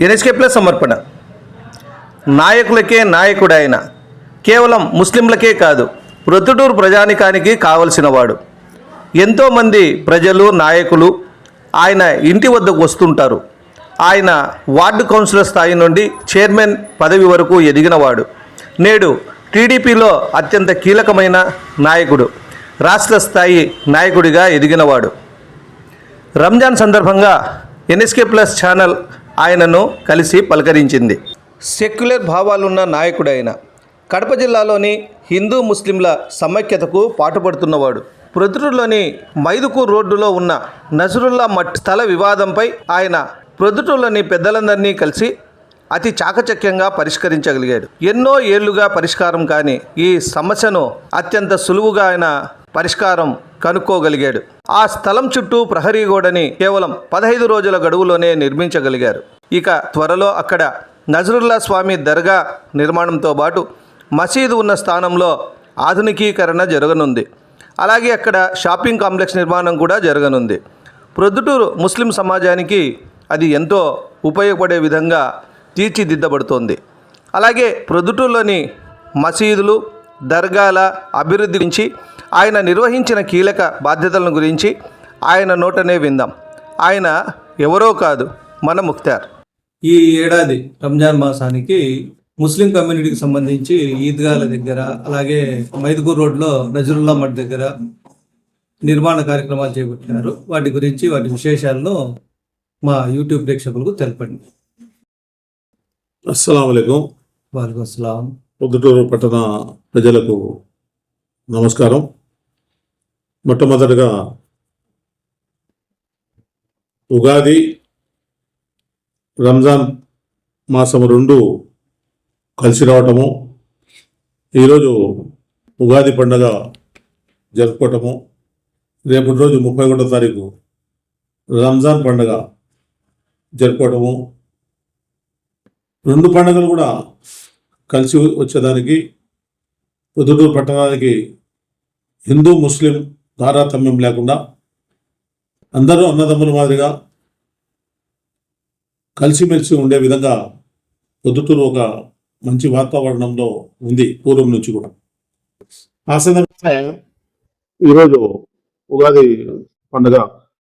NHK plus సమర్పణ. నాయకులకే నాయకుడైన కేవలం ముస్లింలకే కాదు ప్రొద్దుటూరు ప్రజానికానికి కావలసినవాడు ఎంతోమంది ప్రజలు నాయకులు ఆయన ఇంటి వద్దకు వస్తుంటారు. ఆయన వార్డు కౌన్సిలర్ స్థాయి నుండి చైర్మన్ పదవి వరకు ఎదిగినవాడు నేడు టీడీపీలో అత్యంత కీలకమైన నాయకుడు రాష్ట్ర స్థాయి నాయకుడిగా ఎదిగినవాడు రంజాన్ సందర్భంగా ఎన్ఎస్కే ప్లస్ ఛానల్ ఆయనను కలిసి పలకరించింది. సెక్యులర్ భావాలున్న నాయకుడైన కడప జిల్లాలోని హిందూ ముస్లింల సమైక్యతకు పాటుపడుతున్నవాడు. ప్రొద్దుటూరులోని మైదుకూర్ రోడ్డులో ఉన్న నజరుల్లా మట్ స్థల వివాదంపై ఆయన ప్రొద్దుటూరులోని పెద్దలందరినీ కలిసి అతి చాకచక్యంగా పరిష్కరించగలిగాడు. ఎన్నో ఏళ్ళుగా పరిష్కారం కాని ఈ సమస్యను అత్యంత సులువుగా ఆయన పరిష్కారం కనుక్కోగలిగాడు. ఆ స్థలం చుట్టూ ప్రహరీ గోడని కేవలం పదహైదు రోజుల గడువులోనే నిర్మించగలిగారు. ఇక త్వరలో అక్కడ నజరుల్లా స్వామి దర్గా నిర్మాణంతో పాటు మసీదు ఉన్న స్థానంలో ఆధునికీకరణ జరగనుంది. అలాగే అక్కడ షాపింగ్ కాంప్లెక్స్ నిర్మాణం కూడా జరగనుంది. ప్రొద్దుటూరు ముస్లిం సమాజానికి అది ఎంతో ఉపయోగపడే విధంగా తీర్చిదిద్దబడుతోంది. అలాగే ప్రొద్దుటూరులోని మసీదులు దర్గాల అభివృద్ధి గురించి ఆయన నిర్వహించిన కీలక బాధ్యతలను గురించి ఆయన నోటనే విందాం. ఆయన ఎవరో కాదు మన ముఖ్తార్ ఈ ఏడాది రంజాన్ మాసానికి ముస్లిం కమ్యూనిటీకి సంబంధించి ఈద్గాల దగ్గర అలాగే మైదుగూర్ రోడ్లో నజరుల్లా మఠ్ దగ్గర నిర్మాణ కార్యక్రమాలు చేపట్టినారు. వాటి గురించి వాటి విశేషాలను మా యూట్యూబ్ ప్రేక్షకులకు తెలపండి. అస్సలం వారికి అస్సలాం. పొద్దుటూరు పట్టణ ప్రజలకు నమస్కారం. మొట్టమొదటగా ఉగాది రంజాన్ మాసం రెండు కలిసి రావటము ఈరోజు ఉగాది పండగ జరుపుకోవటము రేపటి రోజు ముప్పై ఒకటో తారీఖు రంజాన్ పండగ జరుపుకోవటము. రెండు పండుగలు కూడా కలిసి వచ్చేదానికి పొద్దుటూరు పట్టణానికి హిందూ ముస్లిం తారతమ్యం లేకుండా అందరూ అన్నదమ్ముల మాదిరిగా కలిసిమెలిసి ఉండే విధంగా పొద్దుటూరు ఒక మంచి వాతావరణంలో ఉంది పూర్వం నుంచి కూడా. ఆ సందర్భంగా ఈరోజు ఉగాది పండుగ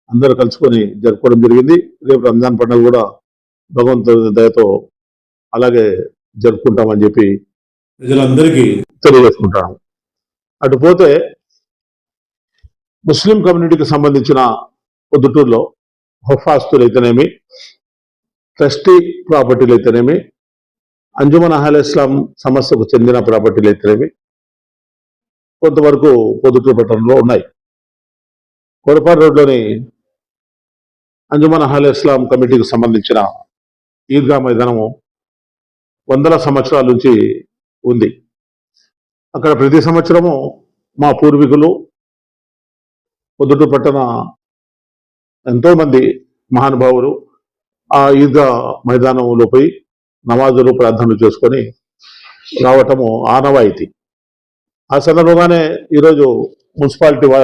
అందరూ కలుసుకొని జరుపుకోవడం జరిగింది. రేపు రంజాన్ పండుగ కూడా భగవంతుడి దయతో అలాగే జరుపుకుంటామని చెప్పి ప్రజలందరికీ తెలియజేసుకుంటాను. అటు పోతే ముస్లిం కమ్యూనిటీకి సంబంధించిన పొద్దుటూరులో హొఫాస్తులు అయితేనేమి ట్రస్టీ ప్రాపర్టీలు అయితేనేమి అంజుమన్ అహల్ ఇస్లాం సంస్థకు చెందిన ప్రాపర్టీలు అయితేనేమి కొంతవరకు పొద్దుటూరు పట్టణంలో ఉన్నాయి. కొరపాడు రోడ్లోని అంజుమన్ అహల్ ఇస్లాం కమిటీకి సంబంధించిన ఈద్గా మైదానము వందల సంవత్సరాల నుంచి ఉంది. అక్కడ ప్రతి సంవత్సరము మా పూర్వీకులు పొద్దుటూరు పట్టణ ఎంతోమంది మహానుభావులు ఆ ఈద్గా మైదానంలో పోయి నమాజులు ప్రార్థనలు చేసుకొని రావటము ఆనవాయితీ. ఆ సందర్భంగానే ఈరోజు మున్సిపాలిటీ వా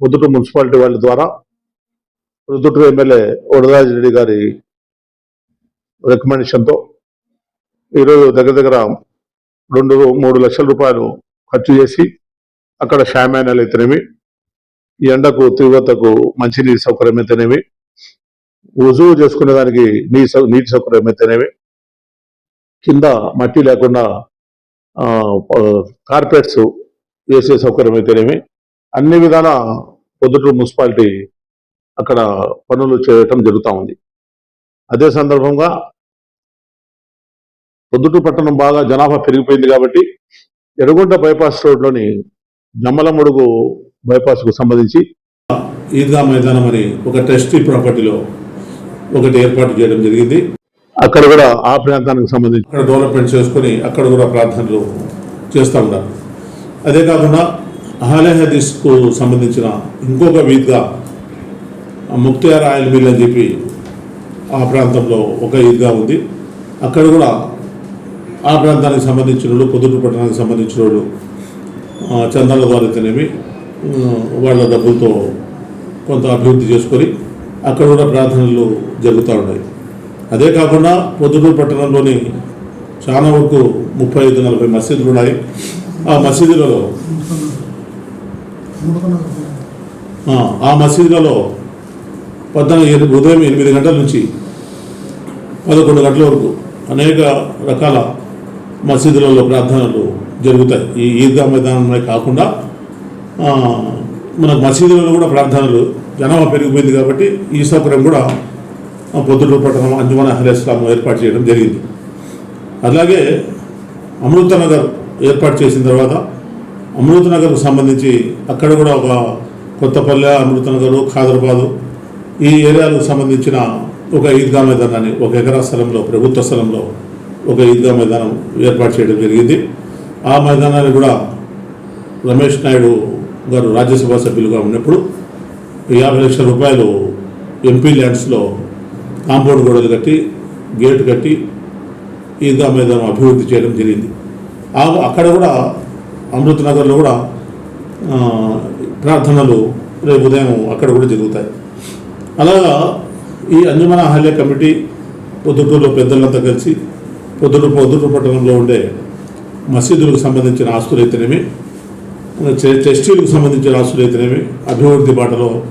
పొద్దుటూరు మున్సిపాలిటీ వాళ్ళ ద్వారా పొద్దుటూరు ఎమ్మెల్యే వరదరాజు రెడ్డి గారి రికమెండేషన్తో ఈరోజు దగ్గర దగ్గర రెండు మూడు లక్షల రూపాయలు ఖర్చు చేసి అక్కడ షామానాలు అయితేనేమి ఎండకు తీవ్రతకు మంచినీటి సౌకర్యం అయితేనేమి రుజువు చేసుకునే దానికి నీ సౌ నీటి సౌకర్యం అయితేనేమి కింద మట్టి లేకుండా కార్పెట్స్ వేసే సౌకర్యం అయితేనేమి అన్ని విధాల పొద్దుటూరు మున్సిపాలిటీ అక్కడ పనులు చేయటం జరుగుతూ ఉంది. అదే సందర్భంగా పొద్దుటూరు పట్టణం బాగా జనాభా పెరిగిపోయింది కాబట్టి ఎర్రగుంట బైపాస్ రోడ్లోని జమ్మలమడుగు బైపాస్కు సంబంధించి. ఈద్గా మైదానం అని ఒక ట్రస్టీ ప్రాపర్టీలో ఒకటి ఏర్పాటు చేయడం జరిగింది. అక్కడ కూడా ఆ ప్రాంతానికి సంబంధించి. అక్కడ డెవలప్మెంట్ చేసుకొని అక్కడ కూడా ప్రార్థనలు చేస్తూ ఉన్నారు. అదే కాకుండా అహాలే హదీస్కు సంబంధించిన ఇంకొక వీద్గా ముక్తియార్ ఆయిల్ మిల్ అని చెప్పి ఆ ప్రాంతంలో ఒక ఈద్గా ఉంది. అక్కడ కూడా ఆ ప్రాంతానికి సంబంధించిన వాళ్ళు పొద్దుటూరు పట్టణానికి సంబంధించిన వాళ్ళు చందాల ద్వారా వాళ్ళ డబ్బులతో కొంత అభివృద్ధి చేసుకొని అక్కడ కూడా ప్రార్థనలు జరుగుతూ ఉన్నాయి. అదే కాకుండా పొద్దుటూరు పట్టణంలోని చాలా వరకు ముప్పై ఐదు నలభై మసీదులు ఉన్నాయి. ఆ మసీదులలో ఆ, మసీదులలో పద్నాలుగు ఉదయం ఎనిమిది గంటల నుంచి పదకొండు గంటల వరకు అనేక రకాల మసీదులలో ప్రార్థనలు జరుగుతాయి. ఈ ఈద్గా మైదానమే కాకుండా మన మసీదులలో కూడా ప్రార్థనలు జనాభా పెరిగిపోయింది కాబట్టి ఈ సౌకర్యం కూడా పొద్దుటూరు పట్టణం అంజుమన్ అహ్లేస్లాం ఏర్పాటు చేయడం జరిగింది. అలాగే అమృత నగర్ ఏర్పాటు చేసిన తర్వాత అమృత నగర్కు సంబంధించి అక్కడ కూడా ఒక కొత్తపల్లె అమృత నగరు ఖాదర్బాదు ఈ ఏరియాలకు సంబంధించిన ఒక ఈద్గా మైదానాన్ని ఒక ఎకరా స్థలంలో ప్రభుత్వ స్థలంలో ఒక ఈద్గా మైదానం ఏర్పాటు చేయడం జరిగింది. ఆ మైదానాన్ని కూడా రమేష్ నాయుడు గారు రాజ్యసభ సభ్యులుగా ఉన్నప్పుడు యాభై లక్షల రూపాయలు ఎంపీ ల్యాండ్స్లో కాంపౌండ్ గోడలు కట్టి గేటు కట్టి ఈద్గా మైదానం అభివృద్ధి చేయడం జరిగింది. ఆ అక్కడ కూడా అమృత్ నగర్లో కూడా ప్రార్థనలు రేపు ఉదయం అక్కడ కూడా జరుగుతాయి. అలాగా ఈ అంజమన అహల్య కమిటీ పొద్దుటూరులో పెద్దలంతా కలిసి పొద్దుటూరు పొద్దుటూరు పట్టణంలో ఉండే మసీదులకు సంబంధించిన ఆస్తులు అయితేనేమి చె- సంబంధించిన ఆస్తులు అయితేనేమి అభివృద్ధి బాటలో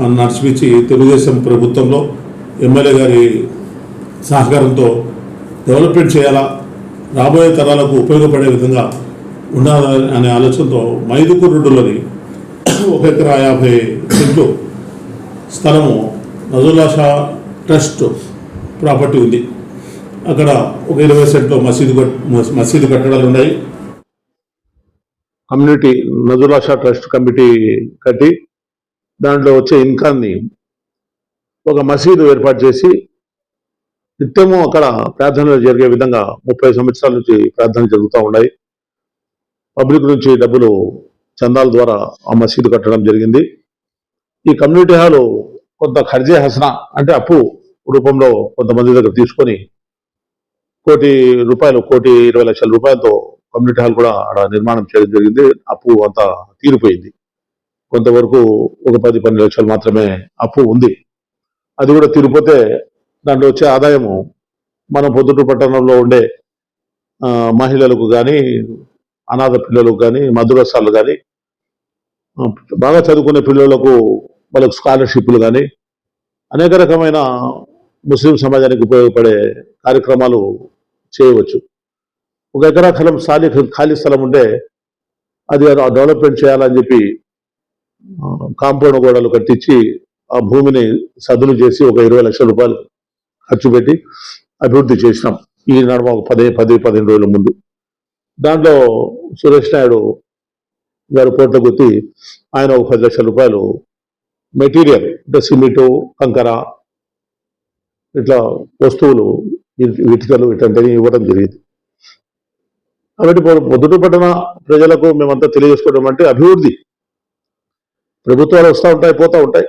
నడిచిపించి తెలుగుదేశం ప్రభుత్వంలో ఎమ్మెల్యే గారి సహకారంతో డెవలప్మెంట్ చేయాలా రాబోయే తరాలకు ఉపయోగపడే విధంగా ఉండాలని అనే ఆలోచనతో మైదుకూరు రోడ్డులోని ఒక ఎకరా యాభై సెంట్లు స్థలము నజుల్లా షా ట్రస్ట్ ప్రాపర్టీ ఉంది. అక్కడ ఒక ఇరవై సెంట్లో మసీదు మసీదు కట్టడాలు ఉన్నాయి. Community Nazulla Shah trust committee కట్టి దాంట్లో వచ్చే ఇన్కాన్ని ఒక మసీదు ఏర్పాటు చేసి నిత్యము అక్కడ ప్రార్థనలు జరిగే విధంగా ముప్పై సంవత్సరాల నుంచి ప్రార్థనలు జరుగుతూ ఉన్నాయి. పబ్లిక్ నుంచి డబ్బులు చందాల ద్వారా ఆ మసీదు కట్టడం జరిగింది. ఈ కమ్యూనిటీ హాలు కొంత ఖర్జే హసనా అంటే అప్పు రూపంలో కొంతమంది దగ్గర తీసుకొని కోటి రూపాయలు కోటి ఇరవై లక్షల రూపాయలతో కమ్యూనిటీ హాల్ కూడా ఆడ నిర్మాణం చేయడం జరిగింది. అప్పు అంతా తీరిపోయింది. కొంతవరకు ఒక పది పన్నెండు లక్షలు మాత్రమే అప్పు ఉంది. అది కూడా తీరిపోతే దాంట్లో వచ్చే ఆదాయము మన పొద్దుటూరు పట్టణంలో ఉండే మహిళలకు కానీ అనాథ పిల్లలకు కానీ మధురసాలు కానీ బాగా చదువుకునే పిల్లలకు వాళ్ళకు స్కాలర్షిప్లు కానీ అనేక రకమైన ముస్లిం సమాజానికి ఉపయోగపడే కార్యక్రమాలు చేయవచ్చు. ఒక ఎకరా ఖలం సాలి ఖాళీ స్థలం ఉంటే అది డెవలప్మెంట్ చేయాలని చెప్పి కాంపౌండ్ గోడలు కట్టించి ఆ భూమిని సదులు చేసి ఒక ఇరవై లక్షల రూపాయలు ఖర్చు పెట్టి అభివృద్ధి చేసినాం. ఈ నడమ ఒక పదే పది పదిహేను రోజుల ముందు. దాంట్లో సురేష్ నాయుడు గారు కోట్ల గుర్తి ఆయన ఒక పది లక్షల రూపాయలు మెటీరియల్ అంటే సిమెంటు కంకర ఇట్లా వస్తువులు ఇటుకలు ఇట్లాంటివి ఇవ్వడం జరిగింది. కాబట్టి పొ- పొద్దుట పట్టణ ప్రజలకు మేమంతా తెలియజేసుకోవడం అంటే అభివృద్ధి. ప్రభుత్వాలు వస్తూ ఉంటాయి పోతూ ఉంటాయి.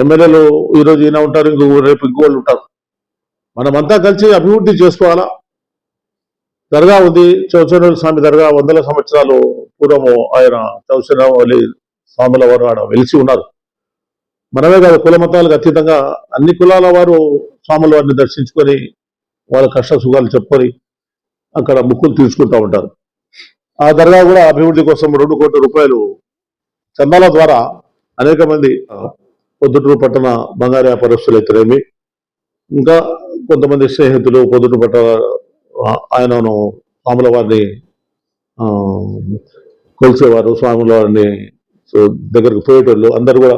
ఎమ్మెల్యేలు ఈరోజు ఈయన ఉంటారు ఇంకో రేపు ఇంకోళ్ళు ఉంటారు. మనమంతా కలిసి అభివృద్ధి చేసుకోవాలా? దర్గా ఉంది చౌచనూరు స్వామి దర్గా వందల సంవత్సరాలు పూర్వము ఆయన చౌచనవలి స్వాముల వారు ఆడ వెలిసి ఉన్నారు. మనమే కాదు కుల మతాలకు అతీతంగా అన్ని కులాల వారు స్వాముల వారిని దర్శించుకొని వాళ్ళ కష్ట సుఖాలు చెప్పుకొని అక్కడ ముక్కులు తీసుకుంటూ ఉంటారు. ఆ దర్గా కూడా అభివృద్ధి కోసం రెండు కోట్ల రూపాయలు చందాల ద్వారా అనేక మంది పొద్దుటూరు పట్టణ బంగారు వ్యాపారస్తులు అయితేనేమి ఇంకా కొంతమంది స్నేహితులు పొద్దుటూరు పట్టణ ఆయనను స్వాముల వారిని కొలిసేవారు స్వాముల వారిని సో, దగ్గరకు పోయేటోళ్ళు అందరు కూడా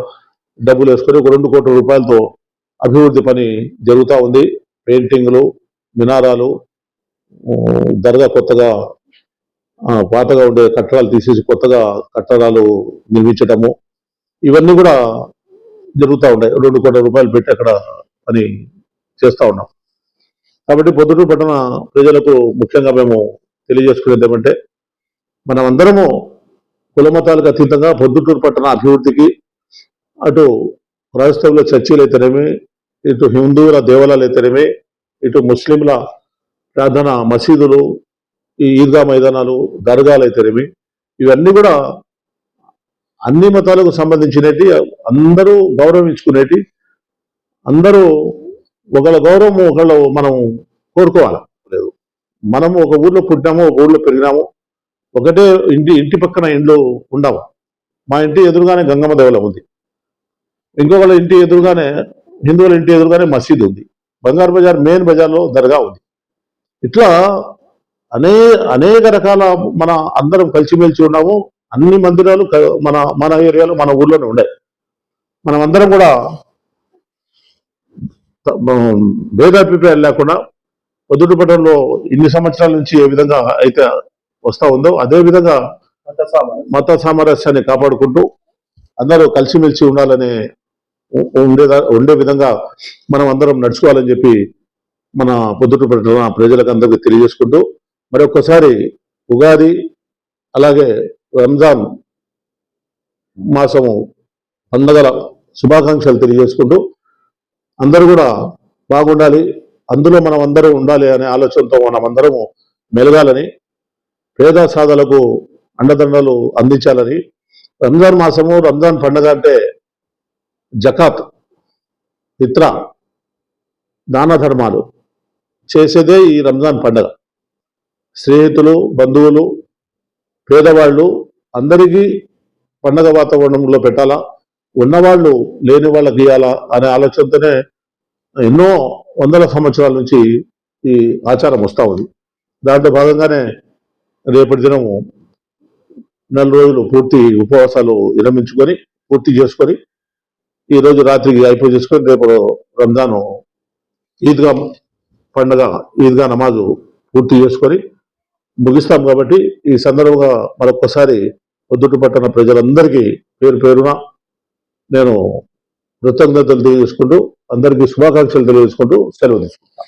డబ్బులు వేసుకొని ఒక రెండు కోట్ల రూపాయలతో అభివృద్ధి పని జరుగుతూ ఉంది. పెయింటింగ్లు మినారాలు దర్గా కొత్తగా పాతగా ఉండే కట్టడాలు తీసేసి కొత్తగా కట్టడాలు నిర్మించడము ఇవన్నీ కూడా జరుగుతూ ఉన్నాయి. రెండు కోట్ల రూపాయలు పెట్టి అక్కడ పని చేస్తూ ఉన్నాం. కాబట్టి పొద్దుటూరు పట్టణ ప్రజలకు ముఖ్యంగా మేము తెలియజేసుకునేది ఏమంటే మనం అందరము అతీతంగా పొద్దుటూరు పట్టణ అభివృద్ధికి అటు క్రైస్తవుల చర్చీలు అయితేనేమి ఇటు హిందువుల దేవాలయాలు అయితేనేమి ఇటు ముస్లింల ప్రార్థన మసీదులు ఈ ఈద్గా మైదానాలు దర్గాలు అయితేనేమి ఇవన్నీ కూడా అన్ని మతాలకు సంబంధించినటి అందరూ గౌరవించుకునేటి అందరూ ఒకళ్ళ గౌరవం ఒకళ్ళు మనం కోరుకోవాలి. లేదు. మనము ఒక ఊర్లో పుట్టినాము ఒక ఊర్లో పెరిగినాము ఒకటే ఇంటి ఇంటి పక్కన ఇండ్లు ఉండవు. మా ఇంటి ఎదురుగానే గంగమ్మ దేవాలయం ఉంది. ఇంకొకళ్ళ ఇంటి ఎదురుగానే హిందువుల ఇంటి ఎదురుగానే మసీద్ ఉంది. బంగారు బజార్ మెయిన్ బజార్లో దర్గా ఉంది. ఇట్లా అనే అనేక రకాల మన అందరం కలిసిమెలిసి ఉన్నాము. అన్ని మందిరాలు మన మన ఏరియాలో మన ఊర్లోనే ఉన్నాయి. మనం అందరం కూడా భేదాభిప్రాయాలు లేకుండా పొద్దుటపట్టణంలో ఇన్ని సంవత్సరాల నుంచి ఏ విధంగా అయితే వస్తా ఉందో అదే విధంగా మత సామరస్యాన్ని కాపాడుకుంటూ అందరూ కలిసిమెలిసి ఉండాలనే ఉండేదా ఉండే విధంగా మనం అందరం నడుచుకోవాలని చెప్పి మన పొద్దుటపట్టణ ప్రజలకు అందరికీ తెలియజేసుకుంటూ మరొకసారి ఉగాది అలాగే రంజాన్ మాసము పండగల శుభాకాంక్షలు తెలియజేసుకుంటూ అందరూ కూడా బాగుండాలి అందులో మనం అందరం ఉండాలి అనే ఆలోచనతో మనం అందరము మెలగాలని పేద సాధలకు అండదండలు అందించాలని. రంజాన్ మాసము రంజాన్ పండగ అంటే జకాత్ ఇత్ర దాన ధర్మాలు. చేసేదే ఈ రంజాన్ పండగ. స్నేహితులు బంధువులు పేదవాళ్ళు అందరికీ పండగ వాతావరణంలో పెట్టాలా? ఉన్నవాళ్ళు లేని వాళ్ళకి ఇవ్వాలా అనే ఆలోచనతోనే ఎన్నో వందల సంవత్సరాల నుంచి ఈ ఆచారం వస్తూ ఉంది. దాంట్లో భాగంగానే రేపటి దినము నెల రోజులు పూర్తి ఉపవాసాలు విరమించుకొని పూర్తి చేసుకొని ఈరోజు రాత్రికి అయిపోయి చేసుకొని రేపు రంజాను ఈద్గా పండగ ఈద్గా నమాజు పూర్తి చేసుకొని ముగిస్తాం కాబట్టి ఈ సందర్భంగా మరొకసారి పొద్దుట పట్టణ ప్రజలందరికీ పేరు పేరున నేను కృతజ్ఞతలు తెలియజేసుకుంటూ అందరికీ శుభాకాంక్షలు తెలియజేసుకుంటూ సెలవు తీసుకుంటాను.